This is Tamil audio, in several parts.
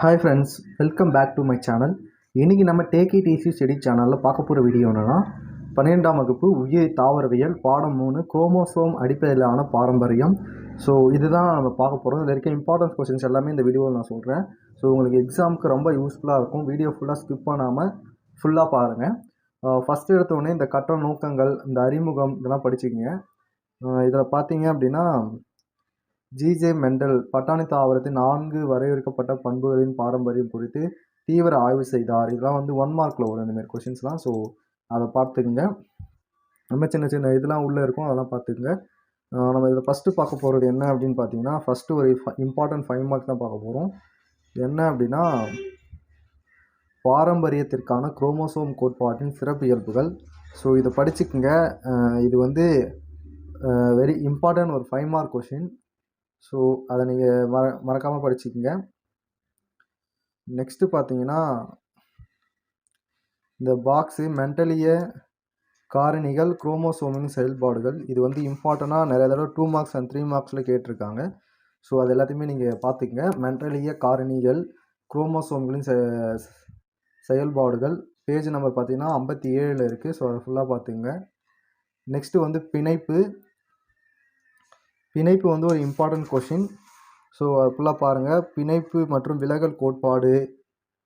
Hi friends welcome back to my channel இன்றைக்கி நம்ம டேக் இட் ஈஸி ஸ்டடி சேனலில் பார்க்க போகிற வீடியோ என்னென்னா பன்னிரெண்டாம் வகுப்பு உயிர் தாவரவியல் பாடம் மூணு குரோமோசோம் அடிப்படையிலான பாரம்பரியம். ஸோ இதுதான் நம்ம பார்க்க போகிறோம் இதில் இருக்க இம்பார்ட்டன்ஸ் கொஸ்டின்ஸ் எல்லாமே இந்த வீடியோவில் நான் சொல்கிறேன் ஸோ உங்களுக்கு எக்ஸாமுக்கு ரொம்ப யூஸ்ஃபுல்லாக இருக்கும். வீடியோ ஃபுல்லாக ஸ்கிப் பண்ணாமல் ஃபுல்லாக பாருங்கள் ஃபஸ்ட்டு எடுத்தோடனே இந்த கட்ட நோக்கங்கள் இந்த அறிமுகம் இதெல்லாம் படிச்சுக்கிங்க. இதில் பார்த்தீங்க அப்படின்னா ஜிஜே மெண்டல் பட்டாணி தாவரத்தின் நான்கு வரையறுக்கப்பட்ட பண்புகளின் பாரம்பரியம் குறித்து தீவிர ஆய்வு செய்தார். இதெல்லாம் வந்து ஒன் மார்க்கில் வரும் இந்தமாரி கொஷின்ஸ்லாம் ஸோ அதை பார்த்துக்குங்க. நம்ம சின்ன சின்ன இதெல்லாம் உள்ளே இருக்கும். அதெல்லாம் பார்த்துக்குங்க. நம்ம இதில் ஃபஸ்ட்டு பார்க்க போகிறது என்ன அப்படின்னு பார்த்தீங்கன்னா ஃபஸ்ட்டு ஒரு இம்பார்ட்டன்ட் ஃபைவ் மார்க் தான் பார்க்க போகிறோம். என்ன அப்படின்னா பாரம்பரியத்திற்கான குரோமோசோம் கோட்பாட்டின் சிறப்பு இயல்புகள். ஸோ இதை படிச்சுக்குங்க. இது வந்து வெரி இம்பார்ட்டன்ட் ஒரு ஃபைவ் மார்க் கொஷின் ஸோ அதை நீங்கள் மற மறக்காமல் படிச்சுக்கோங்க. நெக்ஸ்ட்டு பார்த்தீங்கன்னா இந்த பாக்ஸு மென்டலிய காரணிகள் குரோமோசோமின் செயல்பாடுகள். இது வந்து இம்பார்ட்டண்ட்டாக நிறைய தடவை டூ மார்க்ஸ் அண்ட் த்ரீ மார்க்ஸில் கேட்டிருக்காங்க. ஸோ அது எல்லாத்தையுமே நீங்கள் பார்த்துக்கங்க மென்டலிய காரணிகள் குரோமோசோம்களின் செ செயல்பாடுகள். பேஜ் நம்பர் பார்த்தீங்கன்னா ஐம்பத்தி ஏழில் இருக்குது ஸோ அதை ஃபுல்லாக பார்த்துங்க நெக்ஸ்ட்டு வந்து பிணைப்பு. பிணைப்பு வந்து ஒரு இம்பார்ட்டன்ட் கொஷின் ஸோ அது ஃபுல்லாக பாருங்கள் பிணைப்பு மற்றும் விலகல் கோட்பாடு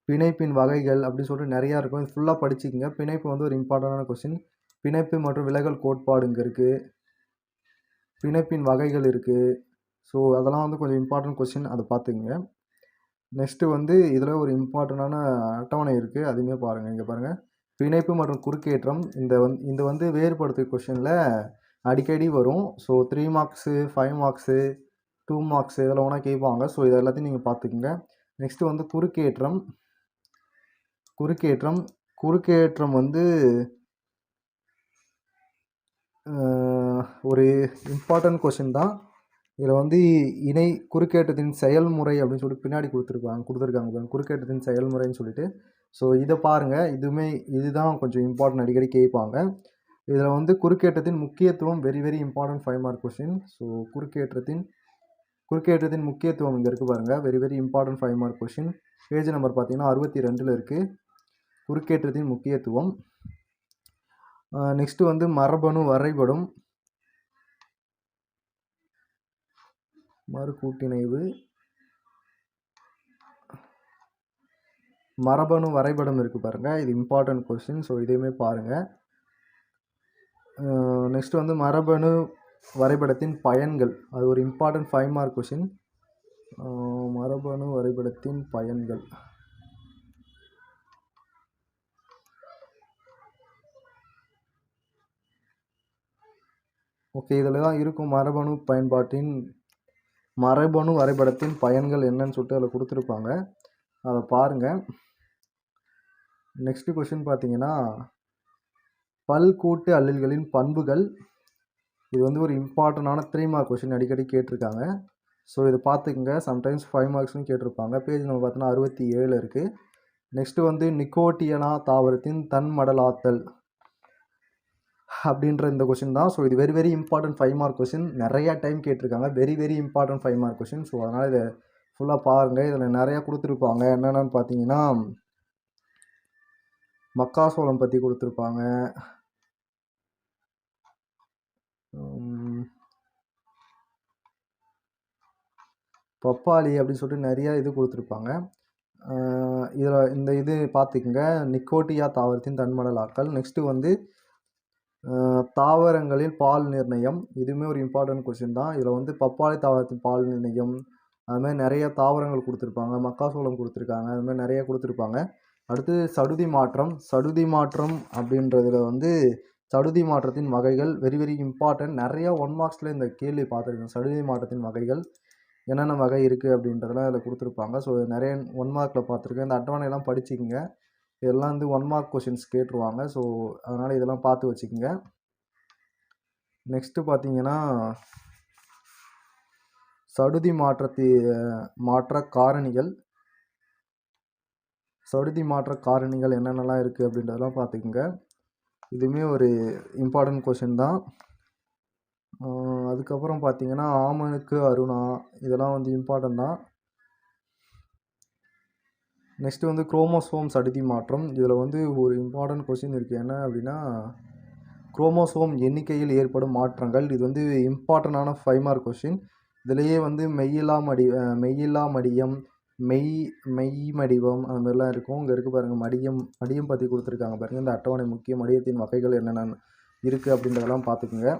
பிணைப்பின் வகைகள் அப்படின்னு சொல்லிட்டு நிறையா இருக்கும். இது ஃபுல்லாக படிச்சுக்கங்க. பிணைப்பு வந்து ஒரு இம்பார்ட்டண்டான கொஷின் பிணைப்பு மற்றும் விலகல் கோட்பாடு இங்கே இருக்குது பிணைப்பின் வகைகள் இருக்குது ஸோ அதெல்லாம் வந்து கொஞ்சம் இம்பார்ட்டன்ட் கொஷின் அதை பார்த்துக்குங்க. நெக்ஸ்ட்டு வந்து இதில் ஒரு இம்பார்ட்டண்டான அட்டவணை இருக்குது அதுவுமே பாருங்கள் இங்கே பாருங்கள் பிணைப்பு மற்றும் குறுக்கேற்றம். இந்த வந் இந்த வந்து வேறுபடுத்து கொஷினில் அடிக்கடி வரும். So three marks five marks two marks இதெல்லாம் ஒன்றா கேட்பாங்க ஸோ இது எல்லாத்தையும் நீங்கள் பார்த்துக்குங்க நெக்ஸ்ட்டு வந்து குறுக்கேற்றம். குறுக்கேற்றம். குறுக்கேற்றம் வந்து ஒரு இம்பார்ட்டன்ட் கொஷின் தான். இதில் வந்து இணை குறுக்கேற்றத்தின் செயல்முறை அப்படின்னு சொல்லிட்டு பின்னாடி கொடுத்துருப்பாங்க கொடுத்துருக்காங்க குறுக்கேற்றத்தின் செயல்முறைன்னு சொல்லிட்டு. ஸோ இதை பாருங்கள் இதுவுமே இதுதான் கொஞ்சம் இம்பார்ட்டன்ட் அடிக்கடி கேட்பாங்க. இதில் வந்து குறுக்கேற்றத்தின் முக்கியத்துவம் very very important five mark question so குறுக்கேற்றத்தின் குறுக்கேற்றத்தின் முக்கியத்துவம் இங்கே இருக்குது பாருங்கள் very very important five mark question page number பார்த்தீங்கன்னா அறுபத்தி ரெண்டில் இருக்குது குறுக்கேற்றத்தின் முக்கியத்துவம். நெக்ஸ்ட்டு வந்து மரபணு வரைபடம். மறு கூட்டிணைவு மரபணு வரைபடம் இருக்குது பாருங்கள் இது இம்பார்ட்டன்ட் கொஸ்டின் ஸோ இதையுமே பாருங்கள் நெக்ஸ்ட்டு வந்து மரபணு வரைபடத்தின் பயன்கள். அது ஒரு இம்பார்ட்டன்ட் ஃபைவ் மார்க் கொஷின் மரபணு வரைபடத்தின் பயன்கள். ஓகே இதில் தான் இருக்கும் மரபணு பயன்பாட்டின் மரபணு வரைபடத்தின் பயன்கள் என்னன்னு சொல்லிட்டு அதில் கொடுத்துருப்பாங்க. அதை பாருங்கள் நெக்ஸ்ட் கொஷின் பார்த்தீங்கன்னா பல்கூட்டு அல்லல்களின் பண்புகள். இது வந்து ஒரு இம்பார்ட்டண்டான த்ரீ மார்க் கொஷின் அடிக்கடி கேட்டிருக்காங்க. ஸோ இதை பார்த்துக்குங்க. சம்டைம்ஸ் ஃபைவ் மார்க்ஸும் கேட்டிருப்பாங்க. பேஜ் நம்ம பார்த்தோன்னா அறுபத்தி ஏழு இருக்குது நெக்ஸ்ட்டு வந்து நிக்கோட்டியனா தாவரத்தின் தன்மடலாத்தல் அப்படின்ற இந்த கொஷின் தான். ஸோ இது very very important five mark question நிறையா டைம் கேட்டிருக்காங்க. Very very important five mark question so அதனால் இதை ஃபுல்லாக பாருங்கள் இதில் நிறையா கொடுத்துருப்பாங்க. என்னென்னு பார்த்தீங்கன்னா மக்காசோளம் பற்றி கொடுத்துருப்பாங்க. பப்பாளி அப்படின்னு சொல்லிட்டு நிறையா இது கொடுத்துருப்பாங்க. இதில் இந்த இது பார்த்துக்குங்க. நிக்கோட்டியா தாவரத்தின் தன்மடலாக்கள் நெக்ஸ்ட்டு வந்து தாவரங்களில் பால் நிர்ணயம். இதுவுமே ஒரு இம்பார்ட்டன்ட் கொஸ்டின் தான். இதில் வந்து பப்பாளி தாவரத்தின் பால் நிர்ணயம். அதுமாதிரி நிறைய தாவரங்கள் கொடுத்துருப்பாங்க. மக்காசோளம் கொடுத்துருக்காங்க. அதுமாதிரி நிறைய கொடுத்துருப்பாங்க. அடுத்து சடுதி மாற்றம். சடுதி மாற்றம் அப்படின்றதுல வந்து சடுதி மாற்றத்தின் வகைகள் வெரி வெரி இம்பார்ட்டன்ட் நிறையா ஒன் மார்க்ஸில் இந்த கேள்வி பார்த்துருக்கேன். சடுதி மாற்றத்தின் வகைகள் என்னென்ன வகை இருக்குது அப்படின்றதெல்லாம் இதில் கொடுத்துருப்பாங்க. ஸோ நிறைய ஒன் மார்க்கில் பார்த்துருக்கேன். இந்த அட்டவணையெல்லாம் படிச்சுக்கங்க. இதெல்லாம் வந்து ஒன் மார்க் கொஷின்ஸ் கேட்டுருவாங்க. ஸோ அதனால் இதெல்லாம் பார்த்து வச்சுக்கோங்க. நெக்ஸ்ட்டு பார்த்தீங்கன்னா சடுதி மாற்றத்தி மாற்ற காரணிகள். சடுதி மாற்ற காரணிகள் என்னென்னலாம் இருக்குது அப்படின்றதெல்லாம் பார்த்துக்குங்க. இதுவுமே ஒரு இம்பார்ட்டன்ட் கொஷின் தான். அதுக்கப்புறம் பார்த்தீங்கன்னா ஆமனுக்கு அருணா இதெல்லாம் வந்து இம்பார்ட்டன்ட் தான். நெக்ஸ்ட்டு வந்து குரோமோசோம்ஸ் அடுத்தி மாற்றம். இதில் வந்து ஒரு இம்பார்ட்டன்ட் கொஷின் இருக்குது என்ன அப்படின்னா குரோமோசோம் எண்ணிக்கையில் ஏற்படும் மாற்றங்கள். இது வந்து இம்பார்ட்டண்டான ஃபைவ் மார்க் கொஸ்டின் இதுலேயே வந்து மெய்யில்லா மடி மெய்யில்லா மடியம் மெய் மெய் மடிவம் அது மாதிரிலாம் இருக்கும். இங்கே இருக்குது பாருங்கள் மடியம் மடியம் பற்றி கொடுத்துருக்காங்க பாருங்கள் இந்த அட்டவணை முக்கிய மடியத்தின் வகைகள் என்னென்ன இருக்குது அப்படின்றதெல்லாம் பார்த்துக்குங்க.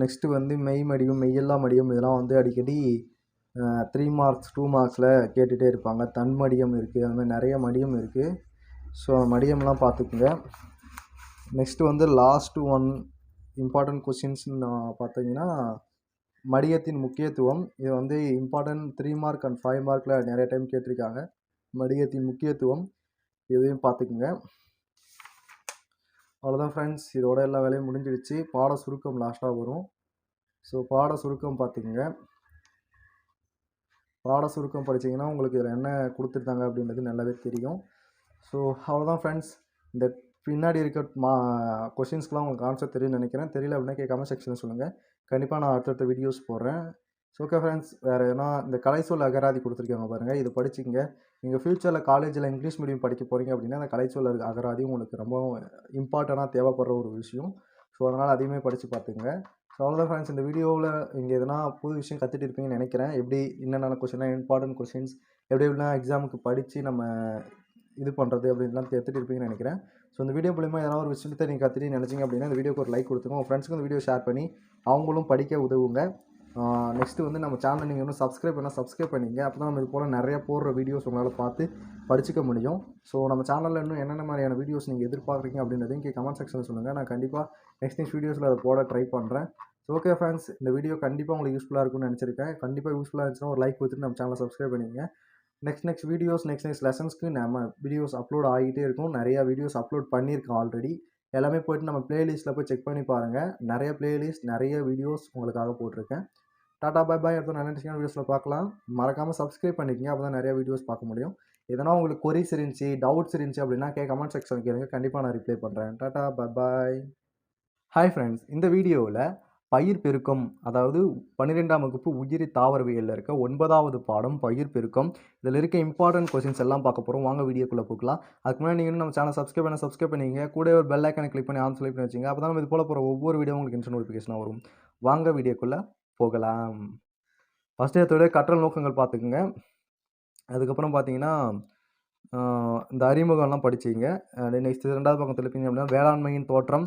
நெக்ஸ்ட்டு வந்து மெய் மடியம் மெய்யெல்லாம் மடியம் இதெல்லாம் வந்து அடிக்கடி த்ரீ மார்க்ஸ் டூ மார்க்ஸில் கேட்டுகிட்டே இருப்பாங்க. தன் மடியம் இருக்குது அந்த மாதிரி நிறைய மடியம் இருக்குது ஸோ மடியம்லாம் பார்த்துக்குங்க. நெக்ஸ்ட்டு வந்து லாஸ்ட் ஒன் இம்பார்ட்டண்ட் கொஷின்ஸ்னு பார்த்தீங்கன்னா மடியத்தின் முக்கியத்துவம். இது வந்து important three mark and five மார்க்கில் நிறைய டைம் கேட்டிருக்காங்க. மடியத்தின் முக்கியத்துவம் இதையும் பார்த்துக்குங்க. அவ்வளோதான் ஃப்ரெண்ட்ஸ் இதோட எல்லா வேலையும் முடிஞ்சிடுச்சு. பாட சுருக்கம் லாஸ்ட்டாக வரும். ஸோ பாட சுருக்கம் பார்த்துக்குங்க. பாட சுருக்கம் படிச்சீங்கன்னா உங்களுக்கு இதில் என்ன கொடுத்துருக்காங்க அப்படின்றது நல்லாவே தெரியும். ஸோ அவ்வளோதான் ஃப்ரெண்ட்ஸ் இந்த பின்னாடி இருக்க மா கொஷின்ஸ்க்கெலாம் உங்களுக்கு ஆன்சர் தெரியும்னு நினைக்கிறேன். தெரியல அப்படின்னா கேட்காம செக்ஷனில் சொல்லுங்கள் கண்டிப்பாக நான் அடுத்தடுத்த வீடியோஸ் போடுறேன். ஸோ ஓகே ஃப்ரெண்ட்ஸ் வேறு எதனா இந்த கலைச்சொல் அகராதி கொடுத்துருக்காங்க பாருங்கள் இது படிச்சுங்க நீங்கள் ஃப்யூச்சரில் காலேஜில் இங்கிலீஷ் மீடியம் படிக்க போகிறீங்க அப்படின்னா அந்த கலைச்சொல் அகராதி உங்களுக்கு ரொம்ப இம்பார்ட்டண்ட்டாக தேவைப்படுற ஒரு விஷயம். ஸோ அதனால் அதையுமே படித்து பார்த்துங்க ஸோ அவ்வளோதான் ஃப்ரெண்ட்ஸ் இந்த வீடியோவில் இங்கே எதனா புது விஷயம் கற்றுட்டு இருப்பீங்கன்னு நினைக்கிறேன். எப்படி என்னென்ன கொஷினாக இம்பார்ட்டன்ட் கொஷின்ஸ் எப்படி எப்படிலாம் எக்ஸாமுக்கு படித்து நம்ம இது பண்ணுறது அப்படின்லாம் எடுத்துகிட்டு இருப்பீங்கன்னு நினைக்கிறேன். ஸோ இந்த வீடியோ மூலிமா ஏதாவது ஒரு விஷயத்தை நீங்கள் கற்றுட்டு நினச்சிங்க அப்படின்னா இந்த வீடியோக்கு ஒரு லைக் கொடுத்துங்க உங்கள் ஃப்ரெண்ட்ஸ்க்கு இந்த வீடியோ ஷேர் பண்ணி அவங்களும் படிக்க உதவுங்க. நெக்ஸ்ட்டு வந்து நம்ம சேனலை நீங்கள் இன்னும் சப்ஸ்கிரைப் பண்ணால் சப்ஸ்கிரைப் பண்ணிங்க. அப்போ தான் நம்ம இது போல் நிறைய போடுற வீடியோஸ் உங்களால் பார்த்து படிச்சுக்க முடியும். ஸோ நம்ம சேனலில் இன்னும் என்னென்ன மாதிரியான வீடியோஸ் நீங்கள் எதிர்பார்க்குறீங்க அப்படின்றதையும் இங்கே கமெண்ட் செக்ஷனில் சொல்லுங்கள் நான் கண்டிப்பாக நெக்ஸ்ட் நெக்ஸ்ட் வீடியோஸில் அதை போட ட்ரை பண்ணுறேன் ஸோ ஓகே ஃபேன்ஸ் இந்த வீடியோ கண்டிப்பாக உங்களுக்கு யூஸ்ஃபுல்லாக இருக்கும்னு நினச்சிருக்கேன். கண்டிப்பாக யூஸ்ஃபுல்லாக இருந்துச்சுன்னா ஒரு லைக் கொடுத்துட்டு நம்ம சேனலை சப்ஸ்கிரைப் பண்ணிங்க. Next next videos next next லெசன்ஸ்க்கு நம்ம வீடியோஸ் அப்லோட் ஆகிட்டே இருக்கும். நிறையா வீடியோஸ் அப்லோட் பண்ணியிருக்கோம் ஆல்ரெடி எல்லாமே போயிட்டு நம்ம பிளேலிஸ்ட்டில் போய் செக் பண்ணி பாருங்கள் நிறைய பிளேலிஸ்ட் நிறைய வீடியோஸ் உங்களுக்காக போட்டிருக்கேன். Tata bye bye. அடுத்த நல்ல இன்ட்ரெஸ்டிங் வீடியோஸில் பார்க்கலாம். மறக்காமல் சப்ஸ்கிரைப் பண்ணிக்கங்க. அப்போ தான் நிறைய வீடியோஸ் பார்க்க முடியும். எதனா உங்களுக்கு கொரிஸ் இருந்துச்சு டவுட்ஸ் இருந்துச்சு அப்படின்னா கே கமெண்ட் செக்ஷன் கேளுங்க. கண்டிப்பாக நான் ரிப்ளை பண்ணுறேன் tata bye bye. Hi friends இந்த வீடியோவில் பயிர் பெருக்கம் அதாவது பன்னிரெண்டாம் வகுப்பு உயிரி தாவரவியலில் இருக்க ஒன்பதாவது பாடம் பயிர் பெருக்கம். இதில் இருக்க இம்பார்ட்டன்ட் கொஸ்டின்ஸ் எல்லாம் பார்க்க போகிறோம் வாங்க வீடியோக்குள்ளே போகலாம். அதுக்கு முன்னாடி நீங்கள் நம்ம சேனல் சப்ஸ்கிரைப் பண்ண சப்ஸ்கிரைப் பண்ணிங்க. கூட ஒரு பெல் ஐக்கனை கிளிக் பண்ணி ஆன் செலக்ட் பண்ணி வச்சிங்க. அப்போ தான் நம்ம இது போல் போகிற ஒவ்வொரு வீடியோ உங்களுக்கு இன்ஸ்ட் நோட்டிஃபிகேஷனாக வரும். வாங்க வீடியோக்குள்ளே போகலாம். ஃபஸ்ட்டு எடுத்தோட கற்றல் நோக்கங்கள் பார்த்துக்குங்க. அதுக்கப்புறம் பார்த்தீங்கன்னா இந்த அறிமுகம்லாம் படிச்சிங்க. நெக்ஸ்ட் ரெண்டாவது பக்கம் திருப்பிங்க அப்படின்னா வேளாண்மையின் தோற்றம்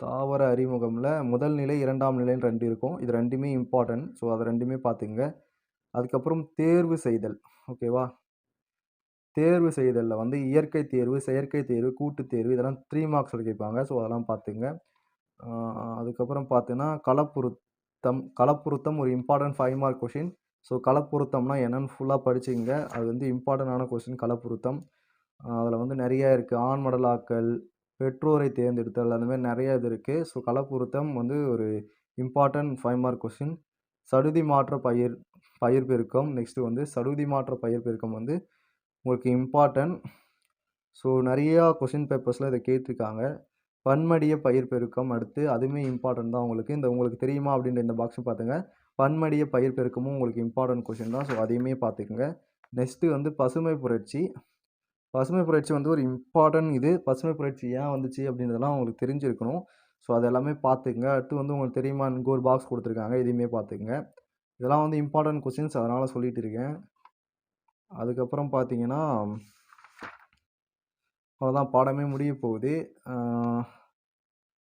தாவர அறிமுகமில் முதல் நிலை இரண்டாம் நிலைன்னு ரெண்டு இருக்கும். இது ரெண்டுமே இம்பார்ட்டன்ட் ஸோ அதை ரெண்டுமே பார்த்துங்க அதுக்கப்புறம் தேர்வு செய்தல். ஓகேவா தேர்வு செய்தலில் வந்து இயற்கை தேர்வு செயற்கை தேர்வு கூட்டுத் தேர்வு இதெல்லாம் த்ரீ மார்க்ஸில் கேட்பாங்க. ஸோ அதெல்லாம் பார்த்துங்க அதுக்கப்புறம் பார்த்தீங்கன்னா களப்புறுத்தம் கலப்புருத்தம் ஒரு important five mark question so களப்புறுத்தம்னா என்னென்னு ஃபுல்லாக படிச்சிங்க அது வந்து இம்பார்ட்டண்டான கொஷின் கலப்புருத்தம். அதில் வந்து நிறையா இருக்குது ஆண் மடலாக்கள் பெற்றோரை தேர்ந்தெடுத்தல் அந்த மாதிரி நிறைய இது இருக்குது ஸோ கலப்பொருத்தம் வந்து ஒரு இம்பார்ட்டன்ட் ஃபைவ் மார்க் கொஷின் சடுதி மாற்ற பயிர் பயிர் பெருக்கம் நெக்ஸ்ட்டு வந்து சடுதி மாற்ற பயிர் பெருக்கம் வந்து உங்களுக்கு இம்பார்ட்டன்ட் ஸோ நிறையா கொஷின் பேப்பர்ஸில் இதை கேட்டிருக்காங்க. பன்மடிய பயிர் பெருக்கம் அடுத்து அதுவுமே இம்பார்ட்டன்ட் தான் உங்களுக்கு. இந்த உங்களுக்கு தெரியுமா அப்படின்ற இந்த பாக்ஸும் பார்த்துங்க பன்மடிய பயிர் பெருக்கமும் உங்களுக்கு இம்பார்ட்டன்ட் கொஷின் தான். ஸோ அதையுமே பார்த்துக்குங்க நெக்ஸ்ட்டு வந்து பசுமை புரட்சி. பசுமை புரட்சி வந்து ஒரு இம்பார்ட்டன்ட் இது. பசுமை புரட்சி ஏன் வந்துச்சு அப்படின்றதெல்லாம் உங்களுக்கு தெரிஞ்சிருக்கணும். ஸோ அது எல்லாமே பார்த்துக்குங்க. அடுத்து வந்து உங்களுக்கு தெரியுமா? இங்கே ஒரு பாக்ஸ் கொடுத்துருக்காங்க. இதையுமே பார்த்துக்குங்க. இதெல்லாம் வந்து இம்பார்ட்டன்ட் கொஷின்ஸ் அதனால் சொல்லிட்டு இருக்கேன். அதுக்கப்புறம் பார்த்தீங்கன்னா அவ்வளோதான் பாடமே முடிய போகுது.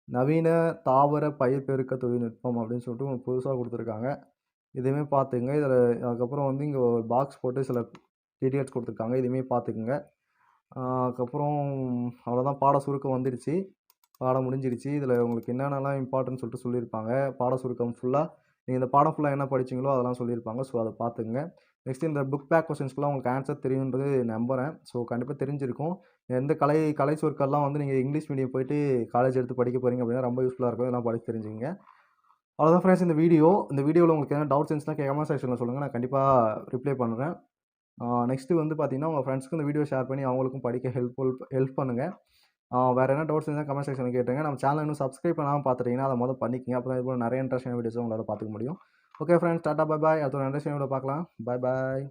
நவீன தாவர பயிர் பெருக்க தொழில்நுட்பம் அப்படின்னு சொல்லிட்டு உங்களுக்கு புதுசாக கொடுத்துருக்காங்க. இதையுமே பார்த்துக்குங்க. இதில் அதுக்கப்புறம் வந்து இங்கே ஒரு பாக்ஸ் போட்டு சில டீட்டெயில்ஸ் கொடுத்துருக்காங்க. இதையுமே பார்த்துக்குங்க. அதுக்கப்புறம் அவ்வளோதான் பாட சுருக்கம் வந்துடுச்சு பாடம் முடிஞ்சிடுச்சு இதில் உங்களுக்கு என்னென்னலாம் இம்பார்ட்டன்ட் சொல்லிட்டு சொல்லியிருப்பாங்க. பாட சுருக்கம் ஃபுல்லாக நீங்கள் இந்த பாடம் ஃபுல்லாக என்ன படிச்சீங்களோ அதெல்லாம் சொல்லியிருப்பாங்க. ஸோ அதை பார்த்துங்க நெக்ஸ்ட் இந்த புக் பேக் கொஸ்டின்ஸ்க்குலாம் உங்களுக்கு ஆன்சர் தெரியுன்றது நம்புகிறேன் ஸோ கண்டிப்பாக தெரிஞ்சிருக்கும். எந்த கலை கலை சொற்கள்லாம் வந்து நீங்கள் இங்கிலீஷ் மீடியம் போயிட்டு காலேஜ் எடுத்து படிக்க போகிறீங்க அப்படின்னா ரொம்ப யூஸ்ஃபுல்லாக இருக்கும். இதெல்லாம் படிச்சு தெரிஞ்சுங்க அவ்வளோதான் ஃப்ரெண்ட்ஸ் இந்த வீடியோ இந்த வீடியோவில் உங்களுக்கு எதனா டவுட்ஸ் இருந்துச்சுன்னா கமெண்ட் செக்ஷனில் சொல்லுங்கள் நான் கண்டிப்பாக ரிப்ளை பண்ணுறேன் நெக்ஸ்ட்டு வந்து பார்த்தீங்கன்னா உங்கள் ஃப்ரெண்ட்ஸ்க்கு இந்த வீடியோ ஷேர் பண்ணி அவங்களுக்கும் படிக்க ஹெல்ப்ஃபுல் ஹெல்ப் பண்ணுங்கள் வேறு என்ன டவுட்ஸ் இருந்தால் கமெண்ட் செக்ஷனில் கேட்டுங்க நம்ம சேனல் இன்னும் சப்ஸ்கிரைப் பண்ணாமல் பார்த்துட்டீங்கன்னா அதை மொதல் பண்ணிக்கங்க அப்போ இது போல் நிறைய இன்ட்ரெஸ்டான வீடியோஸ் உங்களால் பார்த்துக்க முடியும். Okay friends tata bye bye அடுத்த ஒரு இன்ட்ரெஸ்டிங் வீடியோ பார்க்கலாம். Bye bye